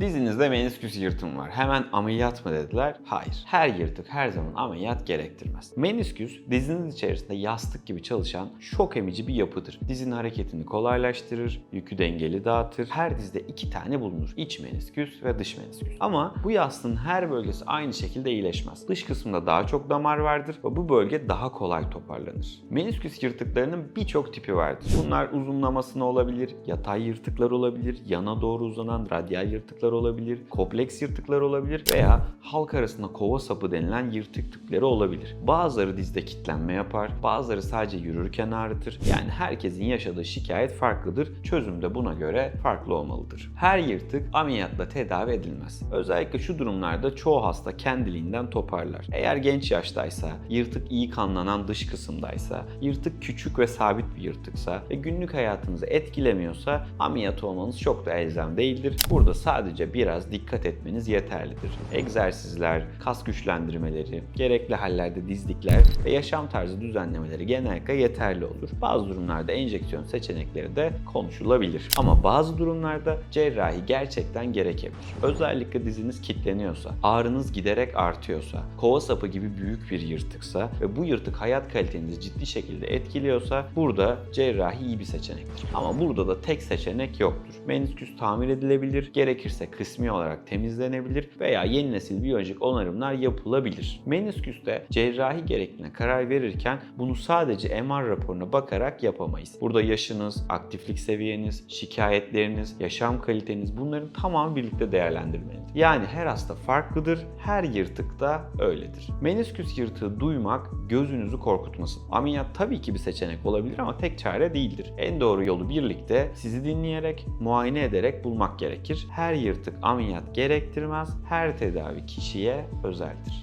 Dizinizde menisküs yırtım var. Hemen ameliyat mı dediler? Hayır. Her yırtık her zaman ameliyat gerektirmez. Menisküs diziniz içerisinde yastık gibi çalışan şok emici bir yapıdır. Dizin hareketini kolaylaştırır, yükü dengeli dağıtır. Her dizde iki tane bulunur. İç menisküs ve dış menisküs. Ama bu yastığın her bölgesi aynı şekilde iyileşmez. Dış kısmında daha çok damar vardır ve bu bölge daha kolay toparlanır. Menisküs yırtıklarının birçok tipi vardır. Bunlar uzunlamasına olabilir, yatay yırtıklar olabilir, yana doğru uzanan radyal yırtıklar olabilir, kompleks yırtıklar olabilir veya halk arasında kova sapı denilen yırtık tipleri olabilir. Bazıları dizde kitlenme yapar, bazıları sadece yürürken ağrıtır. Yani herkesin yaşadığı şikayet farklıdır. Çözüm de buna göre farklı olmalıdır. Her yırtık ameliyatla tedavi edilmez. Özellikle şu durumlarda çoğu hasta kendiliğinden toparlar. Eğer genç yaştaysa, yırtık iyi kanlanan dış kısımdaysa, yırtık küçük ve sabit bir yırtıksa ve günlük hayatınızı etkilemiyorsa ameliyat olmanız çok da elzem değildir. Burada sadece biraz dikkat etmeniz yeterlidir. Egzersizler, kas güçlendirmeleri, gerekli hallerde dizlikler ve yaşam tarzı düzenlemeleri genellikle yeterli olur. Bazı durumlarda enjeksiyon seçenekleri de konuşulabilir. Ama bazı durumlarda cerrahi gerçekten gerekebilir. Özellikle diziniz kilitleniyorsa, ağrınız giderek artıyorsa, kova sapı gibi büyük bir yırtıksa ve bu yırtık hayat kalitenizi ciddi şekilde etkiliyorsa burada cerrahi iyi bir seçenektir. Ama burada da tek seçenek yoktur. Menisküs tamir edilebilir, gerekirse kısmi olarak temizlenebilir veya yeni nesil biyolojik onarımlar yapılabilir. Menisküste cerrahi gerektiğine karar verirken bunu sadece MR raporuna bakarak yapamayız. Burada yaşınız, aktiflik seviyeniz, şikayetleriniz, yaşam kaliteniz bunların tamamı birlikte değerlendirmelidir. Yani her hasta farklıdır, her yırtık da öyledir. Menisküs yırtığı duymak gözünüzü korkutmasın. Ameliyat tabii ki bir seçenek olabilir ama tek çare değildir. En doğru yolu birlikte sizi dinleyerek, muayene ederek bulmak gerekir. Her yırtık ameliyat gerektirmez, her tedavi kişiye özeldir.